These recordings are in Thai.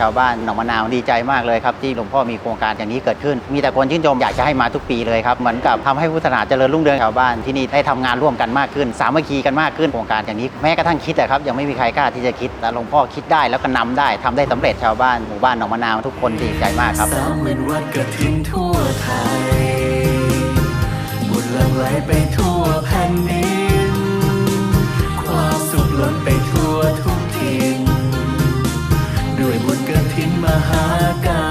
ชาวบ้านหนองมะนาวดีใจมากเลยครับ ที่หลวงพ่อมีโครงการอย่างนี้เกิดขึ้น มีแต่คนชื่นชมอยากจะให้มาทุกปีเลยครับเหมือนกับทำให้พุทธศาสนาเจริญรุ่งเรืองชาวบ้านที่นี่ได้ทำงานร่วมกันมากขึ้น สามัคคีกันมากขึ้นโครงการอย่างนี้แม้กระทั่งคิดอะครับยังไม่มีใครกล้าที่จะคิดแต่หลวงพ่อคิดได้แล้วก็นำได้ทำได้สำเร็จชาวบ้านหมู่บ้านหนองมะนาวทุกคนดีใจมากครับสามหมื่นวัดกระถินทั่วไทยบุญลังไหลไปทั่ว ร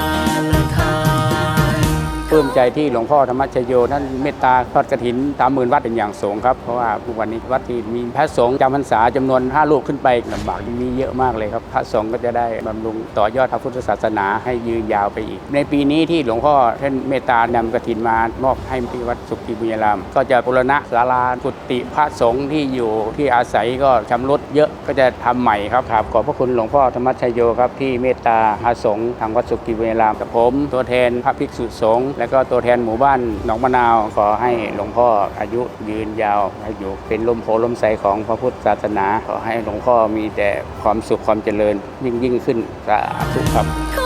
ใจที่หลวงพ่อธรรมชโยท่านเมตตาทอดกระถินตามหมื่นวัดเป็นอย่างสูงครับเพราะว่าทุกวันนี้วัดที่มีพระสงฆ์จำพรรษาจำนวน 5 ลูกขึ้นไปลำบากมีเยอะมากเลยครับพระสงฆ์ก็จะได้บำรุงต่อยอดพระพุทธศาสนาให้ยืนยาวไปอีก ในปีนี้ที่หลวงพ่อท่านเมตตานำกระถินมามอบให้ที่วัดสุขีบุญรามก็จะบูรณะศาลากุฏิพระสงฆ์ที่อยู่ที่อาศัยก็ชำรุดเยอะก็จะทำใหม่ครับครับขอบพระคุณหลวงพ่อธรรมชโยครับที่เมตตาพระสงฆ์ทางวัดสุขีบุญรามกับผม ตัวแทนพระภิกษุสงฆ์และก็ตัวแทนหมู่บ้านหนองมะนาวขอให้หลวงพ่ออายุยืนยาวอายุเป็นลมโพลมใสของพระพุทธศาสนา ขอให้หลวงพ่อมีแต่ความสุขความเจริญยิ่งยิ่งขึ้นสาธุครับ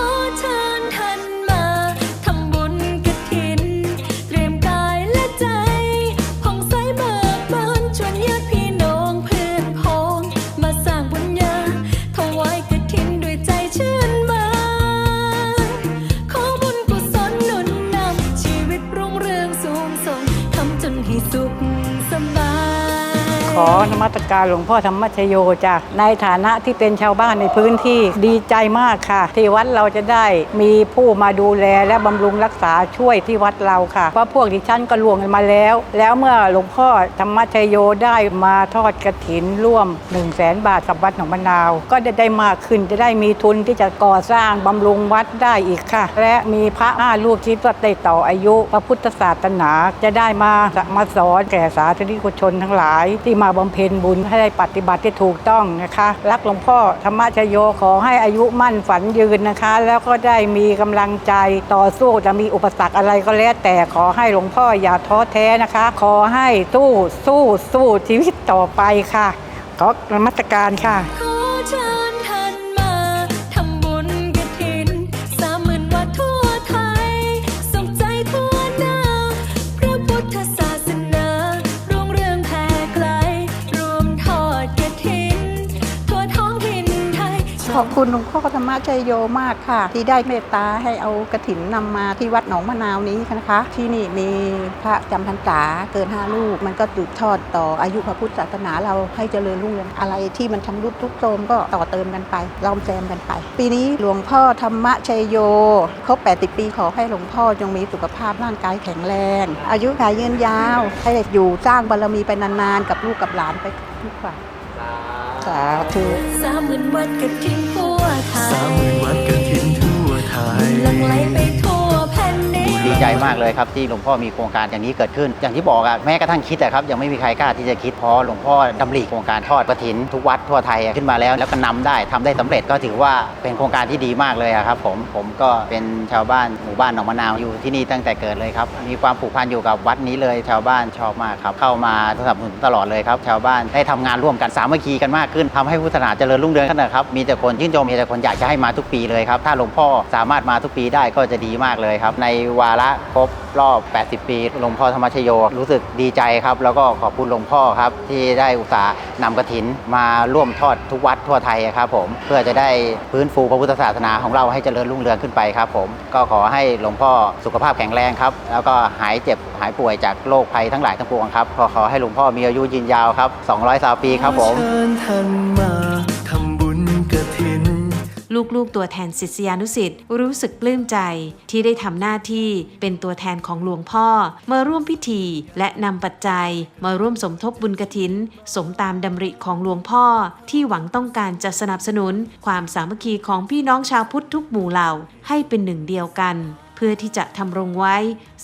ขอนมัสการหลวงพ่อธรรมชโยจ้ะในฐานะที่เป็นชาวบ้านในพื้นที่ดีใจมากค่ะ ที่วัดเราจะได้มีผู้มาดูแลและบำรุงรักษาช่วยที่วัดเราค่ะเพราะพวกดิฉันก็ล่วงกันมาแล้ว แล้วเมื่อหลวงพ่อธรรมชโยได้มาทอดกระถินร่วม 1 0 0 0 0แสนบาทกับวัดหนองมะนาว ก็จะได้มากขึ้นจะได้มีทุนที่จะก่อสร้างบำรุงวัดได้อีกค่ะ และมีพระห้ารูปที่จะได้ต่ออายุ พระพุทธศาสนาจะได้มามาสอนแก่สาธุนิกชนทั้งหลายที่มาาบำเพ็ญบุญให้ได้ปฏิบัติที่ถูกต้องนะคะ รักหลวงพ่อธรรมชโยขอให้อายุมั่นฝันยืนนะคะ แล้วก็ได้มีกำลังใจต่อสู้จะมีอุปสรรคอะไรก็แล้วแต่ขอให้หลวงพ่ออย่าท้อแท้นะคะ ขอให้สู้สู้สู้ชีวิตต่อไปค่ะขอนมัสการค่ะ ขอบคุณหลวงพ่อธรรมชัยโยมากค่ะ ที่ได้เมตตาให้เอากระถินนำมาที่วัดหนองมะนาวนี้นะคะ ที่นี่มีพระจำพรรษาเกินห้าลูก มันก็สืบทอดต่ออายุพระพุทธศาสนาเราให้เจริญรุ่งเรืองอะไรที่มันชำรุดทุกโทรมก็ต่อเติมกันไปล้อมแซมกันไป ปีนี้หลวงพ่อธรรมชัยโยครบ 80 ปีขอให้หลวงพ่อจงมีสุขภาพร่างกายแข็งแรง อายุขายยืนยาว ให้อยู่สร้างบารมีไปนานๆ กับลูกกับหลานไปทุกฝ่าย สาธุสามหมื่นวัดกฐินทั่วไทยสามหมื่นวัดกระถินทั่วไทยหลั่งไหลไปทั่วแผ่นดินดีใจ มากเลยครับที่หลวงพ่อมีโครงการอย่างนี้เกิดขึ้น อย่างที่บอกอะแม้กระทั่งคิดอะครับยังไม่มีใครกล้าที่จะคิดเพราะหลวงพ่อดำริโครงการทอดกระถินทุกวัดทั่วไทยขึ้นมาแล้ว แล้วก็นำได้ทำได้สำเร็จก็ถือว่าเป็นโครงการที่ดีมากเลยครับผมผมก็เป็นชาวบ้านหมู่บ้านหนองมะนาวอยู่ที่นี่ตั้งแต่เกิดเลยครับมีความผูกพันอยู่กับวัดนี้เลย ชาวบ้านชอบมากครับเข้ามาสนับสนุนตลอดเลยครับชาวบ้านได้ทำงานร่วมกันสามัคคีกันมากขึ้นทำให้พุทธศาสนาเจริญรุ่งเรืองขึ้นนะครับมีแต่คนชื่นชมมีแต่คนอยากจะให้มาทุกปีเลยครับถ้าหลวงพ่อสามารถมาทุกปีได้ก็จะดีมากเลยครับในวาระครบรอบ 80 ปีหลวงพ่อธรรมชโย รู้สึกดีใจครับ แล้วก็ขอบคุณหลวงพ่อครับ ที่ได้อุตส่าห์นำกระถินมาร่วมทอดทุกวัดทั่วไทยครับผมเพื่อจะได้ฟื้นฟูพระพุทธศาสนาของเราให้เจริญรุ่งเรืองขึ้นไปครับผมก็ขอให้หลวงพ่อสุขภาพแข็งแรงครับ แล้วก็หายเจ็บหายป่วยจากโรคภัยทั้งหลายทั้งปวงครับขอขอให้หลวงพ่อมีอายุยืนยาวครับ200สาปีครับผมเชิญท่านมา ลูกๆ ตัวแทนศิษยานุสิษย์รู้สึกปลื้มใจ ที่ได้ทำหน้าที่เป็นตัวแทนของหลวงพ่อ มาร่วมพิธี และนำปัจจัย มาร่วมสมทบบุญกระถิน สมตามดำริของหลวงพ่อ ที่หวังต้องการจะสนับสนุน ความสามัคคีของพี่น้องชาวพุทธทุกหมู่เหล่า ให้เป็นหนึ่งเดียวกัน เพื่อที่จะทำรงไว้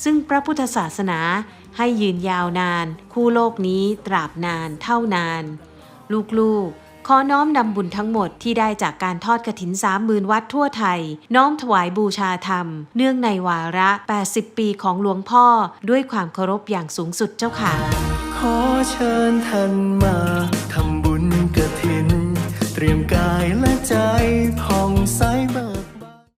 ซึ่งพระพุทธศาสนา ให้ยืนยาวนาน คู่โลกนี้ตราบนานเท่านาน ลูกๆ ขอน้อมนำบุญทั้งหมดที่ได้จากการทอดกระถินสามหมื่นวัดทั่วไทย น้อมถวายบูชาธรรม เนื่องในวาระ 80 ปีของหลวงพ่อ ด้วยความเคารพอย่างสูงสุดเจ้าค่ะ ขอเชิญท่านมาทำบุญกระถิน เตรียมกายและใจผ่องใสเบิ